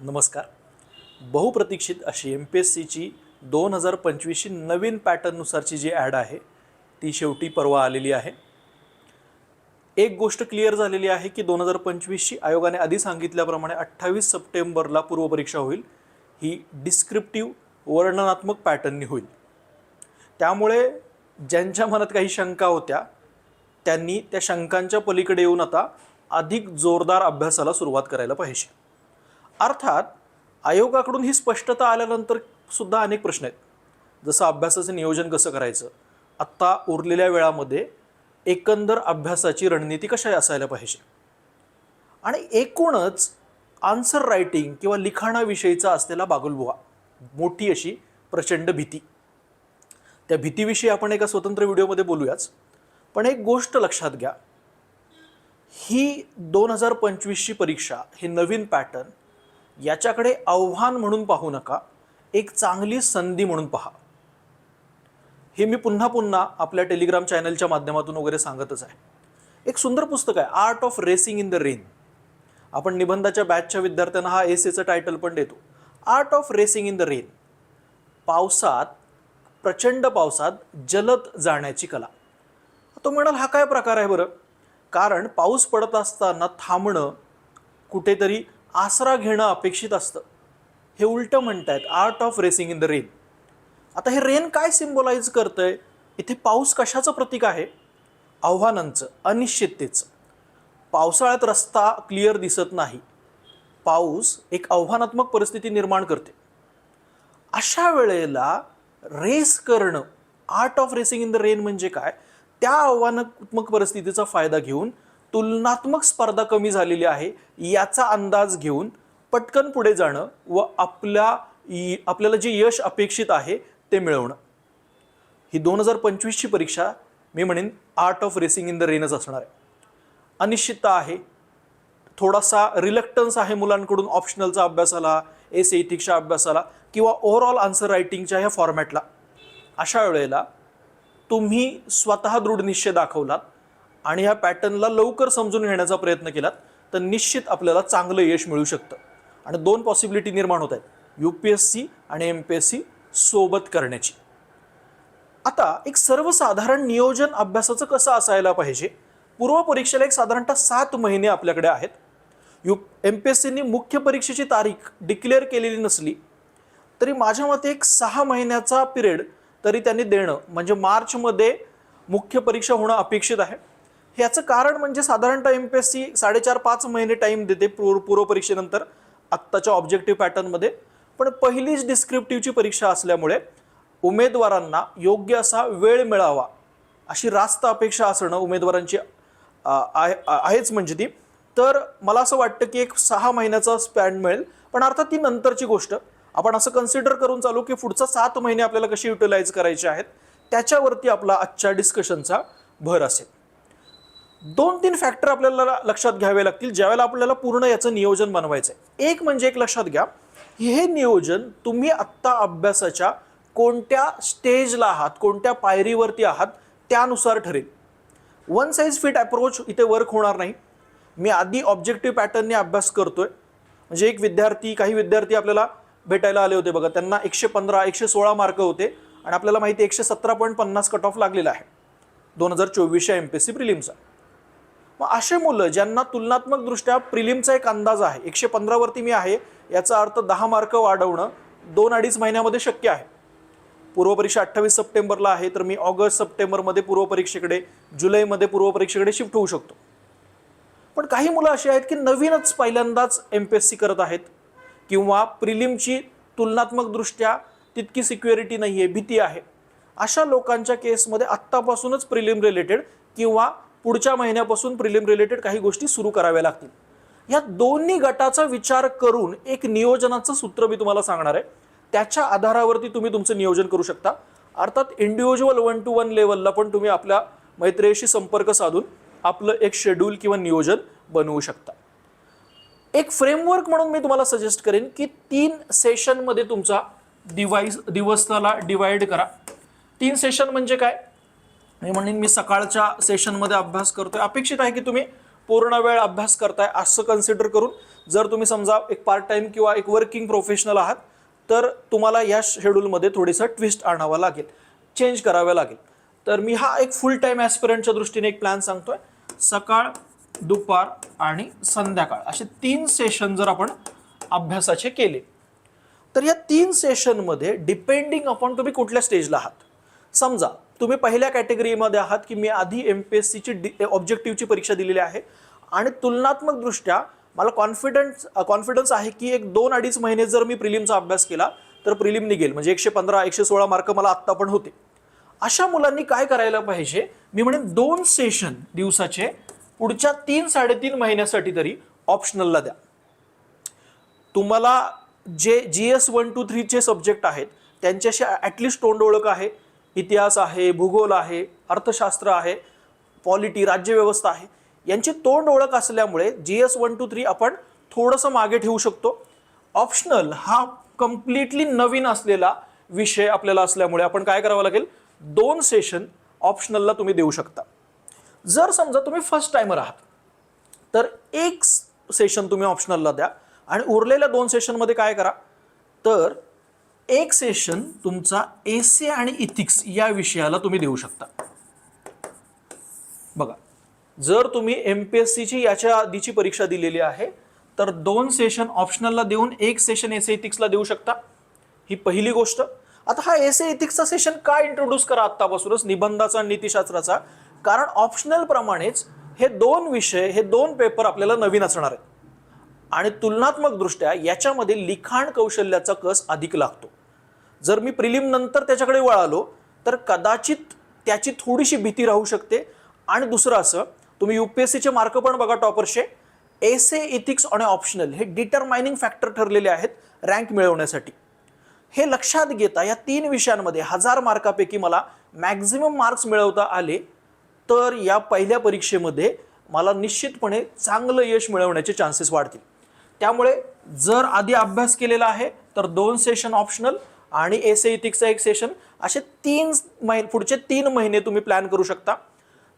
नमस्कार. बहुप्रतीक्षित अशी एम पी एस सीची दोन हजार पंचवीसची नवीन पॅटर्ननुसारची जी ॲड आहे ती शेवटी परवा आलेली आहे. एक गोष्ट क्लिअर झालेली आहे की दोन हजार पंचवीसची आयोगाने आधी सांगितल्याप्रमाणे अठ्ठावीस सप्टेंबरला पूर्वपरीक्षा होईल. ही डिस्क्रिप्टिव्ह वर्णनात्मक पॅटर्ननी होईल. त्यामुळे ज्यांच्या मनात काही शंका होत्या त्यांनी त्या शंकांच्या पलीकडे येऊन आता अधिक जोरदार अभ्यासाला सुरुवात करायला पाहिजे. अर्थात आयोगाकडून ही स्पष्टता आल्यानंतर सुद्धा अनेक प्रश्न आहेत. जसं अभ्यासाचं नियोजन कसं करायचं? आत्ता उरलेल्या वेळामध्ये एकंदर अभ्यासाची रणनीती कशा असायला पाहिजे? आणि एकूणच आन्सर रायटिंग किंवा लिखाणाविषयीचा असलेला बागुलबुवा मोठी अशी प्रचंड भीती. त्या भीतीविषयी आपण एका स्वतंत्र व्हिडिओमध्ये बोलूयाच. पण एक गोष्ट लक्षात घ्या. ही दोन हजार पंचवीसची परीक्षा हे नवीन पॅटर्न याच्याकडे आव्हान म्हणून पाहू नका एक चांगली संधी म्हणून पहा. हे मी पुन्हा पुन्हा आपल्या टेलिग्राम चॅनलच्या माध्यमातून वगैरे सांगतच आहे. एक सुंदर पुस्तक आहे art of racing in the rain आपण निबंधाच्या बॅचच्या विद्यार्थ्यांना हा एसेचं टायटल पण देतो. Art of racing in the rain पावसात प्रचंड पावसात जलद जाण्याची कला. तो म्हणाल हा काय प्रकार आहे बरं? कारण पाऊस पडत असताना थांबणं कुठेतरी आसरा घेणं अपेक्षित असतं. हे उलटं म्हणतायत art of racing in the rain आता हे रेन काय सिम्बोलाइज करतंय? इथे पाऊस कशाचं प्रतीक आहे? आव्हानांचं अनिश्चिततेचं. पावसाळ्यात रस्ता क्लिअर दिसत नाही. पाऊस एक आव्हानात्मक परिस्थिती निर्माण करते. अशा वेळेला रेस करणं art of racing in the rain म्हणजे काय? त्या आव्हानात्मक परिस्थितीचा फायदा घेऊन तुलनात्मक स्पर्धा कमी झालेली आहे याचा अंदाज घेऊन पटकन पुढे जाणं व आपल्या आपल्याला जे यश अपेक्षित आहे ते मिळवणं. ही दोन हजार पंचवीसची परीक्षा मी म्हणेन art of racing in the रेनच असणार आहे. अनिश्चितता आहे. थोडासा रिलक्टन्स आहे मुलांकडून ऑप्शनलचा अभ्यासाला एस एथिक्सच्या अभ्यासाला किंवा ओव्हरऑल आन्सर रायटिंगच्या ह्या फॉर्मॅटला अशा वेळेला तुम्ही स्वतः दृढ निश्चय दाखवलात आणि ह्या पॅटर्नला लवकर समजून घेण्याचा प्रयत्न केलात तर निश्चित आपल्याला चांगलं यश मिळू शकतं. आणि दोन पॉसिबिलिटी निर्माण होत आहेत यू पी एस सी आणि एम पी एस सी सोबत करण्याची. आता एक सर्वसाधारण नियोजन अभ्यासाचं कसं असायला पाहिजे? पूर्व परीक्षेला एक साधारणतः सात महिने आपल्याकडे आहेत. यू एम पी एस सीनी मुख्य परीक्षेची तारीख डिक्लेअर केलेली नसली तरी माझ्या मते एक सहा महिन्याचा पिरियड तरी त्यांनी देणं म्हणजे मार्चमध्ये मुख्य परीक्षा होणं अपेक्षित आहे. ह्याचं कारण म्हणजे साधारणतः एम पी एस सी साडेचार पाच महिने टाईम देते पूर्व पूर्वपरीक्षेनंतर आत्ताच्या ऑब्जेक्टिव्ह पॅटर्नमध्ये पण पहिलीच डिस्क्रिप्टिव्हची परीक्षा असल्यामुळे उमेदवारांना योग्य असा वेळ मिळावा अशी रास्त अपेक्षा असणं उमेदवारांची आहे आहेच म्हणजे ती. तर मला असं वाटतं की एक सहा महिन्याचा स्पॅन मिळेल. पण अर्थात ती नंतरची गोष्ट. आपण असं कन्सिडर करून चालू की पुढचा सात महिने आपल्याला कशी युटिलाइज करायचे आहेत त्याच्यावरती आपला आजच्या डिस्कशनचा भर असेल. दोन तीन फॅक्टर आपल्याला लक्षात घ्यावे लागतील ज्यावेळेला आपल्याला पूर्ण याचं नियोजन बनवायचं आहे एक म्हणजे एक लक्षात घ्या हे नियोजन तुम्ही आत्ता अभ्यासाच्या कोणत्या स्टेजला आहात कोणत्या पायरीवरती आहात त्यानुसार ठरेल. वन साईज फिट अप्रोच इथे वर्क होणार नाही. मी आधी ऑब्जेक्टिव्ह पॅटर्नने अभ्यास करतोय. म्हणजे एक विद्यार्थी काही विद्यार्थी आपल्याला भेटायला आले होते बघा त्यांना एकशे पंधरा एकशे सोळा मार्क होते आणि आपल्याला माहिती एकशे सतरा पॉईंट पन्नास कट ऑफ लागलेला आहे. दोन हजार चोवीसच्या एम पी एस सी प्रिलिमचा मग असे मुलं ज्यांना तुलनात्मकदृष्ट्या प्रिलिमचा एक अंदाज आहे एकशे पंधरावरती मी आहे याचा अर्थ दहा मार्क वाढवणं दोन अडीच महिन्यामध्ये शक्य आहे. पूर्वपरीक्षा अठ्ठावीस सप्टेंबरला आहे तर मी ऑगस्ट सप्टेंबरमध्ये पूर्वपरीक्षेकडे जुलैमध्ये पूर्वपरीक्षेकडे शिफ्ट होऊ शकतो. पण काही मुलं अशी आहेत की नवीनच पहिल्यांदाच एम पी एस सी करत आहेत किंवा प्रिलिमची तुलनात्मकदृष्ट्या तितकी सिक्युरिटी नाही आहे भीती आहे. अशा लोकांच्या केसमध्ये आत्तापासूनच प्रिलिम रिलेटेड किंवा पुढच्या महिन्यापासून प्रिलिम रिलेटेड काही गोष्टी सुरू कराव्या लागतील. या दोन्ही गटाचा विचार करून एक नियोजनाचं सूत्र मी तुम्हाला सांगणार आहे. त्याच्या आधारावरती तुम्ही तुमचं नियोजन करू शकता. अर्थात इंडिव्हिज्युअल वन टू वन लेवलला पण तुम्ही आपल्या मैत्रियेशी संपर्क साधून आपलं एक शेड्यूल किंवा नियोजन बनवू शकता. एक फ्रेमवर्क म्हणून मी तुम्हाला सजेस्ट करेन की तीन सेशनमध्ये तुमचा डिवाइस दिवसाला डिवाइड करा. तीन सेशन म्हणजे काय? मी म्हणेन मी सकाळच्या सेशनमध्ये अभ्यास करतोय. अपेक्षित आहे की तुम्ही पूर्ण वेळ अभ्यास करताय असं कन्सिडर करून जर तुम्ही समजा एक पार्ट टाइम किंवा एक वर्किंग प्रोफेशनल आहात तर तुम्हाला या शेड्यूलमध्ये थोडीसं ट्विस्ट आणावं लागेल. चेंज करावं लागेल. तर मी हा एक फुल टाईम ॲस्पिरंटच्या दृष्टीने एक प्लॅन सांगतोय. सकाळ दुपार आणि संध्याकाळ असे तीन सेशन जर आपण अभ्यासाचे केले तर या तीन सेशनमध्ये डिपेंडिंग अपॉन तुम्ही कुठल्या स्टेजला आहात. समजा तुम्ही पहिल्या कॅटेगरीमध्ये आहात की मी आधी एम पी एस सीची डि ऑब्जेक्टिव्हची परीक्षा दिलेली आहे. आणि तुलनात्मकदृष्ट्या मला कॉन्फिडन्स कॉन्फिडन्स आहे की एक दोन अडीच महिने जर मी प्रिलिमचा अभ्यास केला तर प्रिलिम निघेल. म्हणजे एकशे पंधरा एकशे सोळा मार्क मला आत्ता पण होते. अशा मुलांनी काय करायला पाहिजे? मी म्हणेन दोन सेशन दिवसाचे पुढच्या तीन साडेतीन महिन्यासाठी तरी ऑप्शनलला द्या. तुम्हाला जे जी एस वन टू थ्रीचे सब्जेक्ट आहेत त्यांच्याशी ॲटलिस्ट तोंड ओळख आहे. इतिहास आहे भूगोल आहे अर्थशास्त्र आहे पॉलिटी राज्यव्यवस्था आहे यांची तोंड ओळख असल्यामुळे G S one two three आपण थोडंसं मागे ठेवू शकतो. ऑप्शनल हा कम्प्लिटली नवीन असलेला विषय आपल्याला असल्यामुळे आपण काय करावं लागेल? दोन सेशन ऑप्शनलला तुम्ही देऊ शकता. जर समजा तुम्ही फर्स्ट टायमर आहात तर एक सेशन तुम्ही ऑप्शनलला द्या आणि उरलेल्या दोन सेशनमध्ये काय करा? तर एक सेशन तुमचा एसे आणि इथिक्स या विषयाला तुम्ही देऊ शकता. बघा जर तुम्ही एम पी एस सीची याच्या आधीची परीक्षा दिलेली आहे तर दोन सेशन ऑप्शनलला देऊन एक सेशन एसे इथिक्सला देऊ शकता. ही पहिली गोष्ट. आता हा एसे इथिक्सचा सेशन का इंट्रोड्यूस करा आत्तापासूनच? निबंधाचा आणि नीतिशास्त्राचा. कारण ऑप्शनल प्रमाणेच हे दोन विषय हे दोन पेपर आपल्याला नवीन असणार आहेत. आणि तुलनात्मकदृष्ट्या याच्यामध्ये लिखाण कौशल्याचा कस अधिक लागतो. जर मी प्रिलिम नंतर त्याच्याकडे वळालो तर कदाचित त्याची थोडीशी भीती राहू शकते. आणि दुसरं असं तुम्ही यू पी एस सीचे मार्क पण बघा टॉपरचे. एसे इथिक्स आणि ऑप्शनल हे डिटरमायनिंग फॅक्टर ठरलेले आहेत रँक मिळवण्यासाठी. हे लक्षात घेता या तीन विषयांमध्ये हजार मार्कापैकी मला मॅक्झिमम मार्क्स मिळवता आले तर या पहिल्या परीक्षेमध्ये मला निश्चितपणे चांगलं यश मिळवण्याचे चान्सेस वाढतील. त्यामुळे जर आधी अभ्यास केलेला आहे तर दोन सेशन ऑप्शनल आणि एस इथिक्सचा एक सेशन असे तीन महिने पुढचे तीन महिने तुम्ही प्लॅन करू शकता.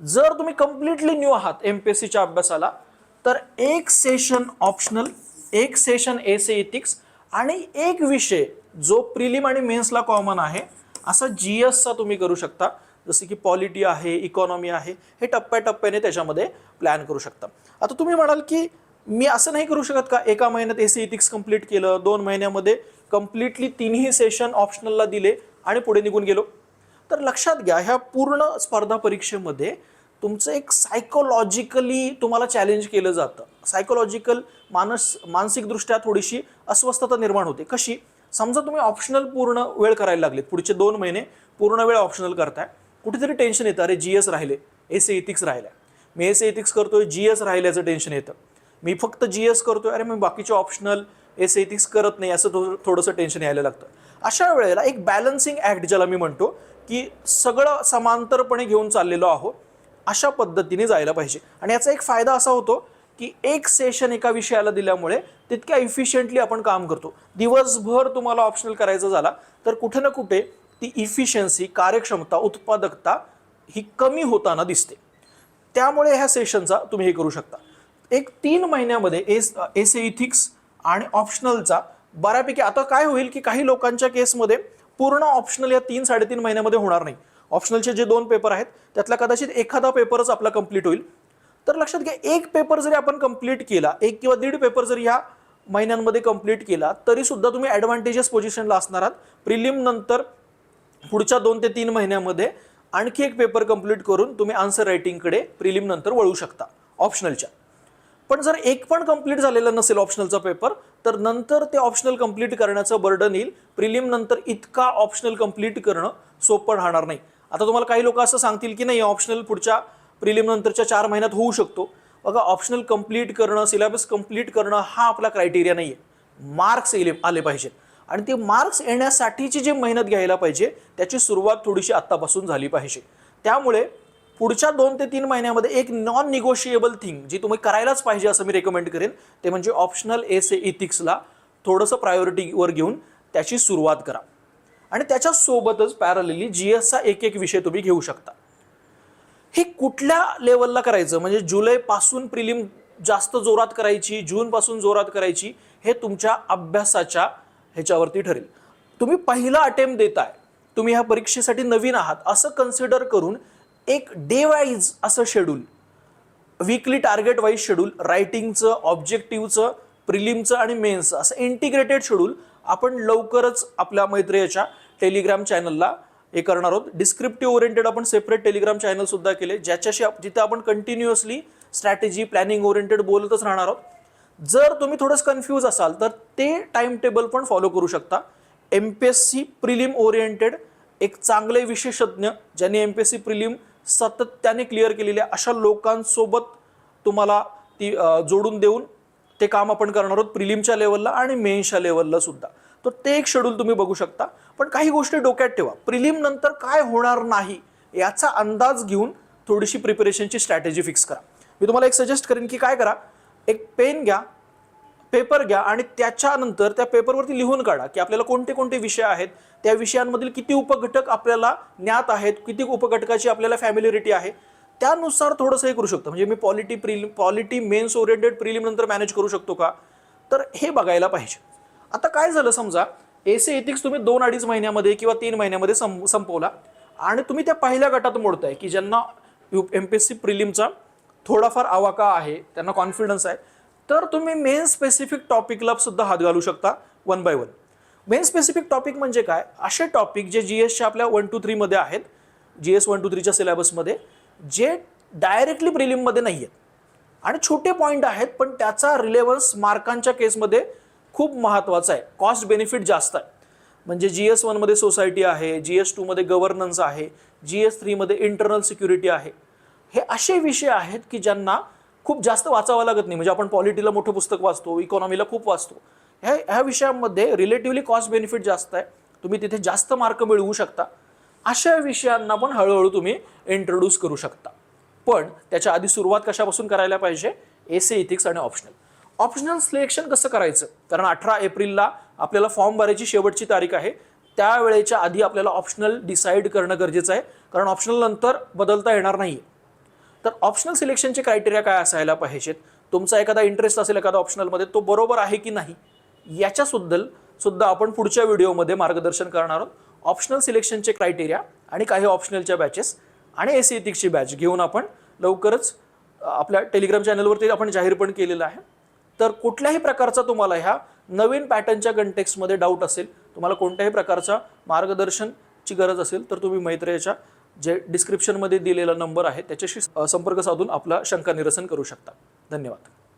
जर तुम्ही कम्प्लिटली न्यू आहात एम पी एस सीच्या अभ्यासाला तर एक सेशन ऑप्शनल एक सेशन एस इथिक्स आणि एक विषय जो प्रिलिम आणि मेन्सला कॉमन आहे असा जी एसचा तुम्ही करू शकता. जसं की पॉलिटी आहे इकॉनॉमी आहे हे टप्प्याटप्प्याने त्याच्यामध्ये प्लॅन करू शकता. आता तुम्ही म्हणाल की मी असं नाही करू शकत का? एका महिन्यात एसी इथिक्स कंप्लीट केलं दोन महिन्यामध्ये कम्प्लिटली तिन्ही सेशन ऑप्शनलला दिले आणि पुढे निघून गेलो. तर लक्षात घ्या ह्या पूर्ण स्पर्धा परीक्षेमध्ये तुमचं एक सायकोलॉजिकली तुम्हाला चॅलेंज केलं जातं. सायकोलॉजिकल मानस मानसिकदृष्ट्या थोडीशी अस्वस्थता निर्माण होते. कशी? समजा तुम्ही ऑप्शनल पूर्ण वेळ करायला लागलेत पुढचे दोन महिने पूर्ण वेळ ऑप्शनल करताय. कुठेतरी टेन्शन येतं अरे जी एस राहिले एस इथिक्स राहिल्या. मी एस इथिक्स करतोय जी एस राहिल्याचं टेन्शन येतं. मी फक्त जी एस करतोय अरे मी बाकीचे ऑप्शनल एस एथिक्स करत नाही असं थोडंसं टेन्शन यायला लागतं. अशा वेळेला एक बॅलन्सिंग ॲक्ट ज्याला मी म्हणतो की सगळं समांतरपणे घेऊन चाललेलो आहोत अशा पद्धतीने जायला पाहिजे. आणि याचा एक फायदा असा होतो की एक सेशन एका विषयाला दिल्यामुळे तितक्या इफिशियंटली आपण काम करतो. दिवसभर तुम्हाला ऑप्शनल करायचं झाला तर कुठे ना कुठे ती इफिशियन्सी कार्यक्षमता उत्पादकता ही कमी होताना दिसते. त्यामुळे ह्या सेशनचा तुम्ही हे करू शकता. एक तीन महिन्यामध्ये एस एस इथिक्स आणि ऑप्शनलचा बऱ्यापैकी आता काय होईल की काही लोकांच्या केसमध्ये पूर्ण ऑप्शनल या तीन साडेतीन महिन्यामध्ये होणार नाही. ऑप्शनलचे जे दोन पेपर आहेत त्यातला कदाचित एखादा पेपरच आपला कंप्लीट होईल. तर लक्षात घ्या एक पेपर जरी आपण कंप्लीट केला एक किंवा दीड पेपर जरी ह्या महिन्यांमध्ये कंप्लीट केला तरी सुद्धा तुम्ही ॲडव्हान्टेजेस पोझिशनला असणार आहात. प्रिलिम नंतर पुढच्या दोन ते तीन महिन्यामध्ये आणखी एक पेपर कंप्लीट करून तुम्ही आन्सर रायटिंगकडे प्रिलिम नंतर वळू शकता ऑप्शनलच्या पण जर एक पण कंप्लीट झालेला नसेल ऑप्शनलचा पेपर तर नंतर ते ऑप्शनल कंप्लीट करण्याचं बर्डन येईल. प्रिलिम नंतर इतका ऑप्शनल कंप्लीट करणं सोपं राहणार नाही. आता तुम्हाला काही लोक असं सांगतील की नाही ऑप्शनल पुढच्या प्रिलिम नंतरच्या चार महिन्यात होऊ शकतो. बघा ऑप्शनल कंप्लीट करणं सिलेबस कंप्लीट करणं हा आपला क्रायटेरिया नाही आहे मार्क्स येले आले पाहिजेत. आणि ते मार्क्स येण्यासाठीची जी मेहनत घ्यायला पाहिजे त्याची सुरुवात थोडीशी आत्तापासून झाली पाहिजे. त्यामुळे पुढच्या दोन ते तीन महिन्यामध्ये एक नॉन निगोशिएबल थिंग जी तुम्ही करायलाच पाहिजे असं मी रेकमेंड करेन ते म्हणजे ऑप्शनल एस ए इथिक्सला थोडंसं प्रायोरिटीवर घेऊन त्याची सुरुवात करा. आणि त्याच्यासोबतच पॅरलली जी एसचा एक एक विषय तुम्ही घेऊ शकता. हे कुठल्या लेवलला करायचं? म्हणजे जुलैपासून प्रिलिम जास्त जोरात करायची जूनपासून जोरात करायची हे तुमच्या अभ्यासाच्या ह्याच्यावरती ठरेल. तुम्ही पहिला अटेम्प्ट देताय. तुम्ही ह्या परीक्षेसाठी नवीन आहात. असं कन्सिडर करून एक डे वाईज असं schedule weekly target wise schedule रायटिंगचं ऑब्जेक्टिव्हचं प्रिलिमचं आणि मेन्सचं असं इंटिग्रेटेड शेड्यूल आपण लवकरच आपल्या मैत्रेयाच्या टेलिग्राम चॅनलला हे करणार आहोत. डिस्क्रिप्टिव्ह ओरिएंटेड आपण सेपरेट टेलिग्राम चॅनल सुद्धा केले ज्याच्याशी जिथे आपण कंटिन्युअसली स्ट्रॅटेजी प्लॅनिंग ओरिएंटेड बोलतच राहणार आहोत. जर तुम्ही थोडंसं कन्फ्यूज असाल तर ते टाइम टेबल पण फॉलो करू शकता. M P S C prelim oriented एक चांगले विशेषज्ञ ज्यांनी M P S C prelim सातत्याने क्लिअर केलेल्या अशा लोकांसोबत तुम्हाला ती जोडून देऊन ते काम आपण करणार आहोत प्रिलिमच्या लेवलला आणि मेन्सच्या लेवलला सुद्धा. तर ते एक शेड्यूल तुम्ही बघू शकता. पण काही गोष्टी डोक्यात ठेवा. प्रिलिम नंतर काय होणार नाही याचा अंदाज घेऊन थोडीशी प्रिपरेशनची स्ट्रॅटेजी फिक्स करा. मी तुम्हाला एक सजेस्ट करेन की काय करा? एक पेन घ्या पेपर घ्या आणि त्याच्यानंतर त्या पेपरवरती लिहून काढा की आपल्याला कोणते कोणते विषय आहेत त्या विषयांमधील किती उपघटक आपल्याला ज्ञात आहेत किती उपघटकाची आपल्याला फॅमिलिरिटी आहे त्यानुसार थोडंसं हे करू शकतो. म्हणजे मी polity prelim polity mains oriented prelim नंतर मॅनेज करू शकतो का? तर हे बघायला पाहिजे. आता काय झालं समजा एसे एथिक्स तुम्ही दोन अडीच महिन्यामध्ये किंवा तीन महिन्यामध्ये सं संपवला आणि तुम्ही त्या पहिल्या गटात मोडताय की ज्यांना U M P S C प्रिलिमचा थोडाफार आवाका आहे त्यांना कॉन्फिडन्स आहे तर तुम्ही मेन स्पेसिफिक टॉपिकला सुद्धा हात घालू शकता one by one main specific topic म्हणजे काय? असे टॉपिक जे जी एसच्या आपल्या वन टू थ्रीमध्ये आहेत जी एस वन टू थ्रीच्या सिलेबसमध्ये जे डायरेक्टली प्रिलिममध्ये नाही आहेत. आणि छोटे पॉईंट आहेत पण त्याचा रिलेव्हन्स मार्कांच्या केसमध्ये खूप महत्त्वाचा आहे. कॉस्ट बेनिफिट जास्त आहे. म्हणजे जी एस वनमध्ये सोसायटी आहे जी एस टूमध्ये गव्हर्नन्स आहे जी एस थ्रीमध्ये इंटरनल सिक्युरिटी आहे. हे असे विषय आहेत की ज्यांना खूप जास्त वाचावं लागत नाही. म्हणजे आपण पॉलिटीला मोठं पुस्तक वाचतो इकॉनॉमीला खूप वाचतो. ह्या ह्या विषयांमध्ये रिलेटिव्हली कॉस्ट बेनिफिट जास्त आहे. तुम्ही तिथे जास्त मार्क मिळवू शकता. अशा विषयांना पण हळूहळू तुम्ही इंट्रोड्यूस करू शकता. पण त्याच्या आधी सुरुवात कशापासून करायला पाहिजे? एसी इथिक्स आणि ऑप्शनल ऑप्शनल सिलेक्शन कसं करायचं? कारण अठरा एप्रिलला आपल्याला फॉर्म भरायची शेवटची तारीख आहे. त्यावेळेच्या आधी आपल्याला ऑप्शनल डिसाईड करणं गरजेचं आहे. कारण ऑप्शनल नंतर बदलता येणार नाही तर ऑप्शनल सिलेक्शनचे क्रायटेरिया काय असायला पाहिजेत? तुमचा एखादा इंटरेस्ट असेल एखादा ऑप्शनलमध्ये तो बरोबर आहे की नाही? याच्याबद्दल सुद्धा आपण पुढच्या व्हिडिओमध्ये मार्गदर्शन करणार आहोत. ऑप्शनल सिलेक्शनचे क्रायटेरिया आणि काही ऑप्शनलच्या बॅचेस आणि एस एथिक्सची बॅच घेऊन आपण लवकरच आपल्या टेलिग्राम चॅनलवरती आपण जाहीर पण केलेलं आहे. तर कुठल्याही प्रकारचा तुम्हाला ह्या नवीन पॅटर्नच्या कंटेक्समध्ये डाऊट असेल तुम्हाला कोणत्याही प्रकारचा मार्गदर्शनची गरज असेल तर तुम्ही मैत्रेच्या जे डिस्क्रिप्शनमध्ये दिलेला नंबर आहे त्याच्याशी संपर्क साधून आपला शंका निरसन करू शकता. धन्यवाद.